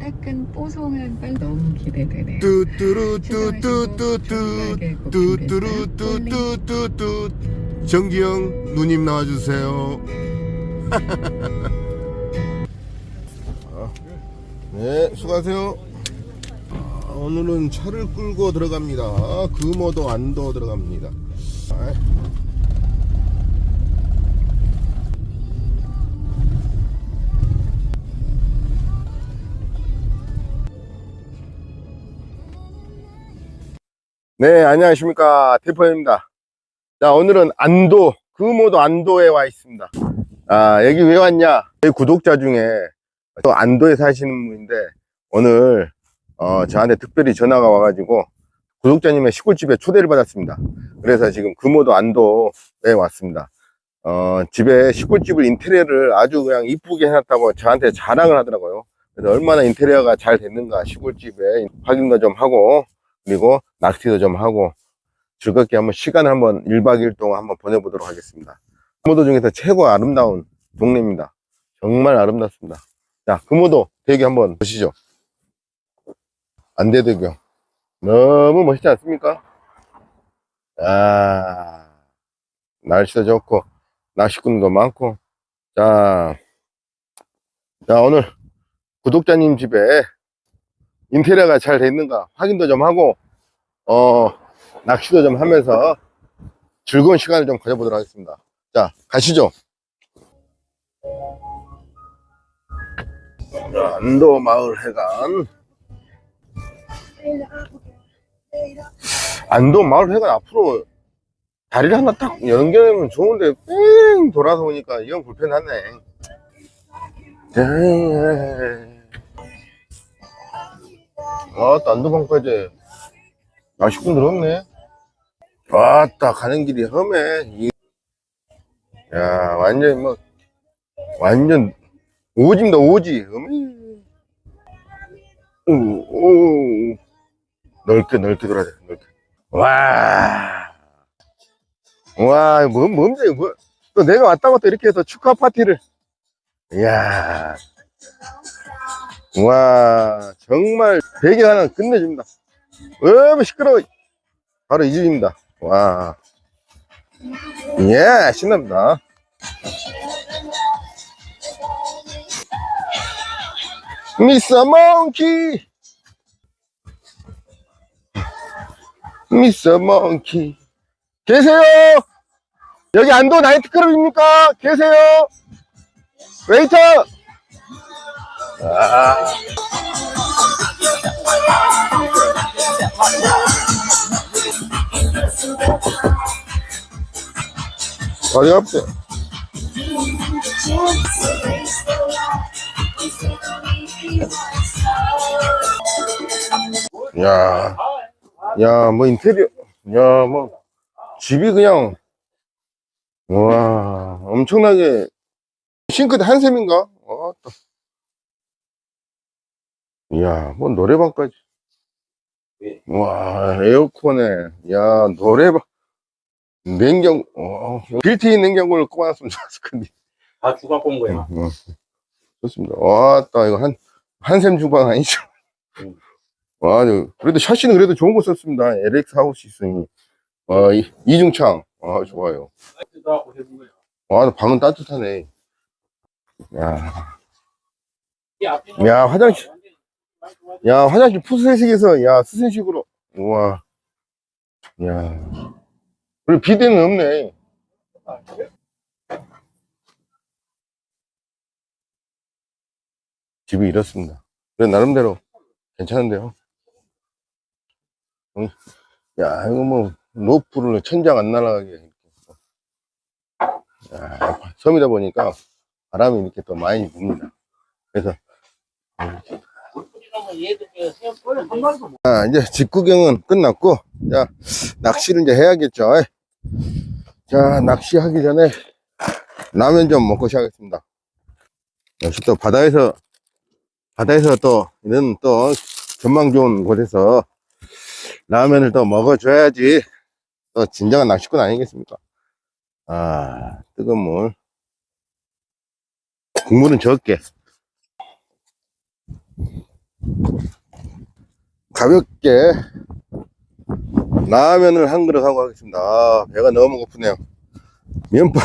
따끈 뽀송한 빨 너무 기대되네요. 뚜뚜루뚜뚜뚜뚜뚜뚜뚜뚜뚜뚜 정기영 누님 나와주세요. 네 수고하세요. 아, 오늘은 차를 끌고 들어갑니다. 금오도 안도 들어갑니다. 아, 네, 안녕하십니까. 태포입니다. 자, 오늘은 안도, 금오도 안도에 와 있습니다. 아, 여기 왜 왔냐? 저희 구독자 중에 또 안도에 사시는 분인데, 오늘, 어, 저한테 특별히 전화가 와가지고, 구독자님의 시골집에 초대를 받았습니다. 그래서 지금 금오도 안도에 왔습니다. 어, 집에 시골집을 인테리어를 아주 그냥 이쁘게 해놨다고 저한테 자랑을 하더라고요. 그래서 얼마나 인테리어가 잘 됐는가 시골집에 확인도 좀 하고, 그리고 낚시도 좀 하고 즐겁게 한번 시간을 한번 1박 2일 동안 한번 보내보도록 하겠습니다. 금오도 중에서 최고 아름다운 동네입니다. 정말 아름답습니다. 자, 금오도 대교 한번 보시죠. 안대대교. 너무 멋있지 않습니까? 아, 날씨도 좋고, 낚시꾼도 많고. 자, 자, 오늘 구독자님 집에 인테리어가 잘 돼 있는가 확인도 좀 하고 어 낚시도 좀 하면서 즐거운 시간을 좀 가져보도록 하겠습니다. 자 가시죠. 자, 안도 마을 해관. 안도 마을 해관 앞으로 다리를 하나 딱 연결하면 좋은데 뺑 돌아서 오니까 이건 불편하네 자, 아, 안도방까지 낚시꾼들 없네. 왔다, 가는 길이 험해. 이- 야, 완전 뭐, 완전 오지입니다, 오지. 험해. 오, 오, 넓게, 넓게 돌아야 돼, 넓게. 와. 와, 뭐, 뭔데, 뭐. 또 내가 왔다고 또 이렇게 해서 축하 파티를. 이야. 와 정말 베개 하나 끝내줍니다 너무 시끄러워 바로 이 집입니다 와 예, 신납니다. 미스터 몽키. 미스터 몽키. 계세요? 여기 안도 나이트클럽입니까? 계세요? 웨이터! 아. 어디 없지? 야, 야, 뭐 인테리어, 야, 뭐 집이 그냥 와, 엄청나게 싱크대 한 셈인가? 어, 또. 이야, 뭐 노래방까지. 와, 에어컨에, 야, 노래방. 냉장, 어, 빌트인 냉장고를 꼽아놨으면 좋았을 건데. 다 주가 본 거야. 어, 좋습니다. 와, 따, 이거 한, 한샘 주방 아니죠? 음. 와, 저, 그래도 샤시는 그래도 좋은 거 썼습니다. LX 하우스 있으니. 와, 이, 이중창. 아, 좋아요. 와, 방은 따뜻하네. 야, 야, 화장실. 야, 화장실 푸스식에서, 야, 수세식으로. 우와. 야. 그리고 비대는 없네. 집이 이렇습니다. 그래, 나름대로 괜찮은데요. 응. 야, 이거 뭐, 로프를 천장 안 날아가게. 야, 섬이다 보니까 바람이 이렇게 또 많이 붑니다. 그래서, 아, 이제 집 구경은 끝났고, 자, 낚시를 이제 해야겠죠. 자, 낚시하기 전에 라면 좀 먹고 시작하겠습니다. 역시 또 바다에서, 바다에서 또, 이런 또 전망 좋은 곳에서 라면을 또 먹어줘야지 또 진정한 낚시꾼 아니겠습니까? 아, 뜨거운 물. 국물은 적게. 가볍게 라면을 한 그릇 하고 하겠습니다. 아, 배가 너무 고프네요. 면발,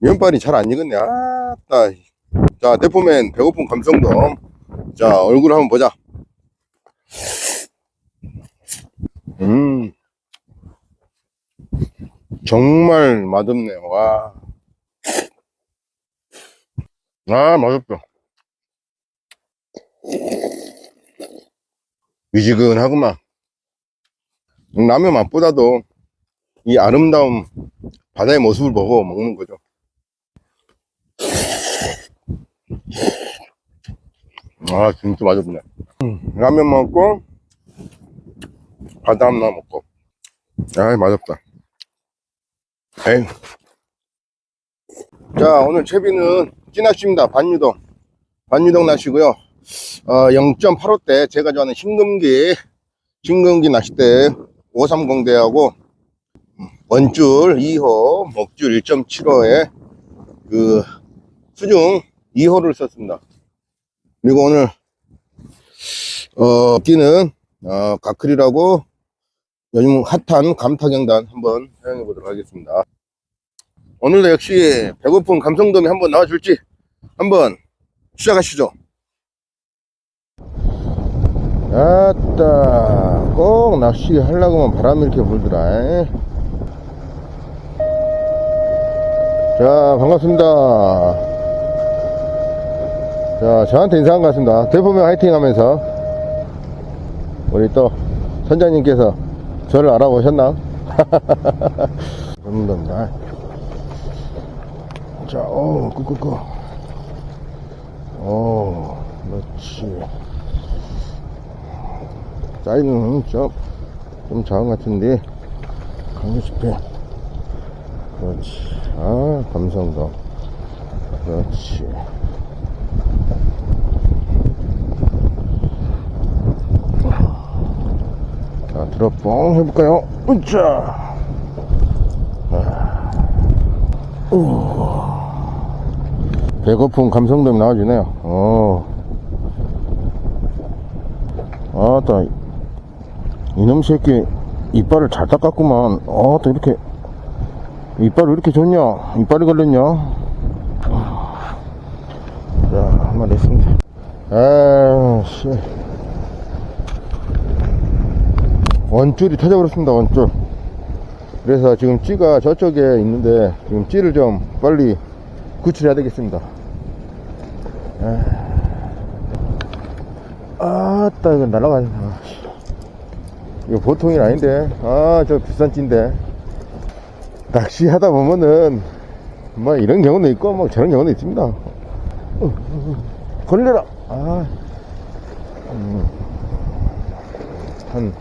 면발이 잘 안 익었네. 아 따. 자, 대포맨 배고픈 감성도. 자, 얼굴 한번 보자. 음. 정말 맛없네요. 와. 아, 맛없다. 미지근하구만. 라면 맛보다도 이 아름다운 바다의 모습을 보고 먹는 거죠. 아, 진짜 맛없네. 음, 라면 먹고, 바다 하나 먹고. 아, 맛없다. 에이. 자, 오늘 채비는 찌낚시입니다. 반유동. 반유동 낚시고요. 어, 0.85대 제가 좋아하는 신금기, 신금기 낚싯대 530대하고 원줄 2호, 목줄 1.75에 그 수중 2호를 썼습니다. 그리고 오늘 어, 끼는 어, 가클이라고 요즘 핫한 감타경단 한번 사용해 보도록 하겠습니다. 오늘도 역시 배고픈 감성돔이 한번 나와줄지 한번 시작하시죠. 아따, 꼭 낚시 하려고만 바람이 이렇게 불더라. 자, 반갑습니다. 자, 저한테 인사한 것 같습니다. 대포명 화이팅 하면서, 우리 또, 선장님께서 저를 알아보셨나? 감사합니다. 자, 오, 끄끄끄. 오, 그렇지. 사이즈는 좀, 좀 작은 것 같은데, 강조 싶게. 그렇지. 아, 감성도. 그렇지. 자, 들어 뻥 해볼까요? 으쌰! 배고픈 감성돔이 나와주네요. 어. 아따, 이놈 새끼 이빨을 잘 닦았구만. 어, 또 이렇게, 이빨 왜 이렇게 좋냐? 이빨이 걸렸냐? 자, 한 마리 있습니다. 아, 씨. 원줄이 터져버렸습니다, 원줄. 그래서 지금 찌가 저쪽에 있는데, 지금 찌를 좀 빨리 구출해야 되겠습니다. 아, 따 이거 날아가네. 이거 보통이 아닌데. 아, 저 비싼 찌인데. 낚시하다 보면은, 뭐 이런 경우도 있고, 뭐 저런 경우도 있습니다. 어. 걸려라! 아. 음. 한,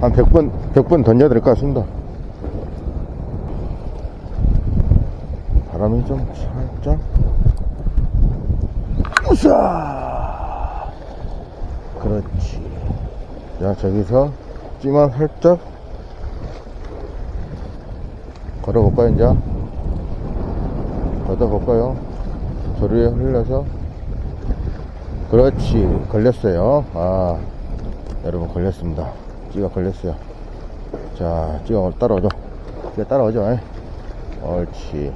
한 100번, 100번 던져야 될 것 같습니다. 바람이 좀 살짝. 우싸! 그렇지. 자, 저기서 찌만 살짝 걸어볼까요, 이제? 걷어볼까요? 조류에 흘려서. 그렇지. 걸렸어요. 아, 여러분, 걸렸습니다. 찌가 걸렸어요. 자, 찌가 따라오죠. 찌가 따라오죠. 에? 옳지.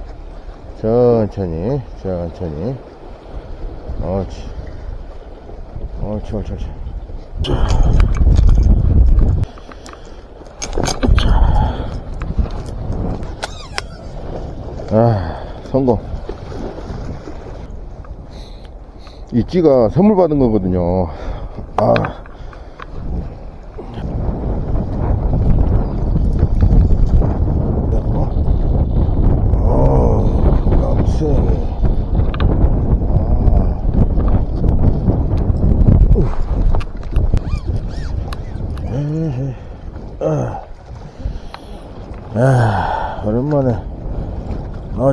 천천히, 천천히. 옳지. 옳지, 옳지, 옳지. 아, 성공. 이 찌가 선물 받은 거거든요. 아.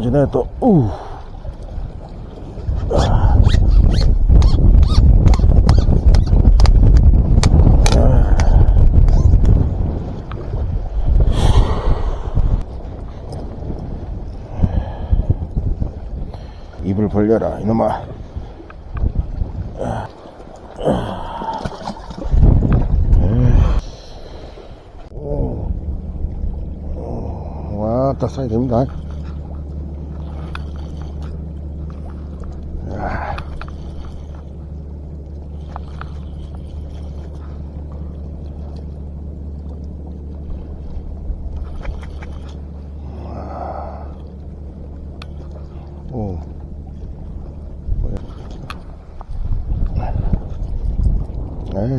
떨어지네 또. 우. 입을 벌려라 이놈아. 와딱 사이 됩니다.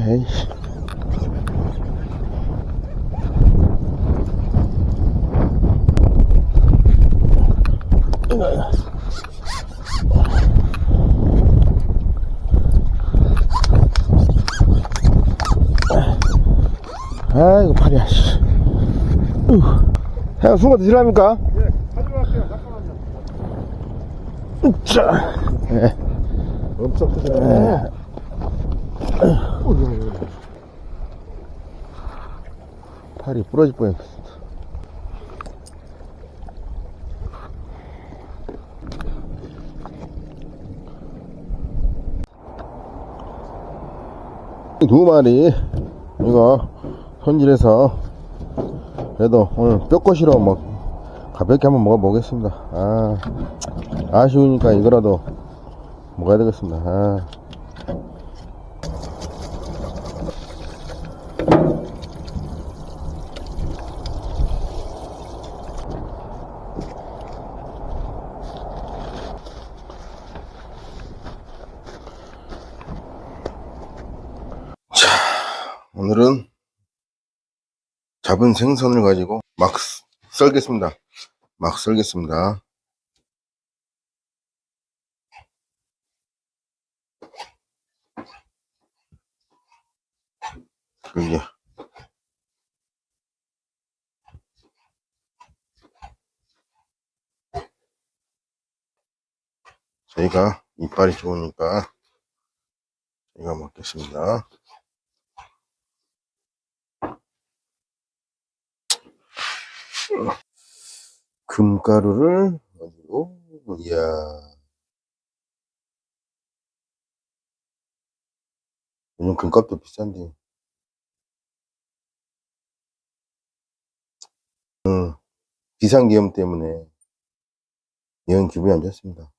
에이씨. 아이고, 팔이야, 씨. 형, 숭어 드시랍니까? 예, 가져갈게요. 잠깐만요. 자. 예. 엄청 크네. 팔이 부러질 뻔했어. 두 마리 이거 손질해서 그래도 오늘 뼈꼬시로 뭐 가볍게 한번 먹어보겠습니다. 아 아쉬우니까 이거라도 먹어야 되겠습니다. 아. 오늘은 잡은 생선을 가지고 막 썰- 썰겠습니다. 막 썰겠습니다. 여기 저희가 이빨이 좋으니까 저희가 먹겠습니다. 금가루를 넣고, 이야. 요즘 금값도 비싼데. 응, 비상기염 때문에 영 기분이 안 좋습니다.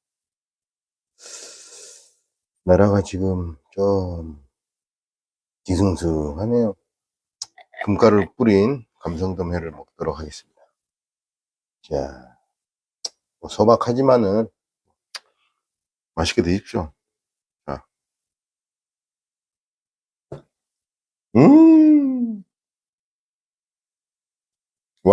나라가 지금 좀 뒤숭숭하네요. 금가루를 뿌린 감성돔회를 먹도록 하겠습니다. 자, 뭐 소박하지만은 맛있게 드십시오. 자, 음,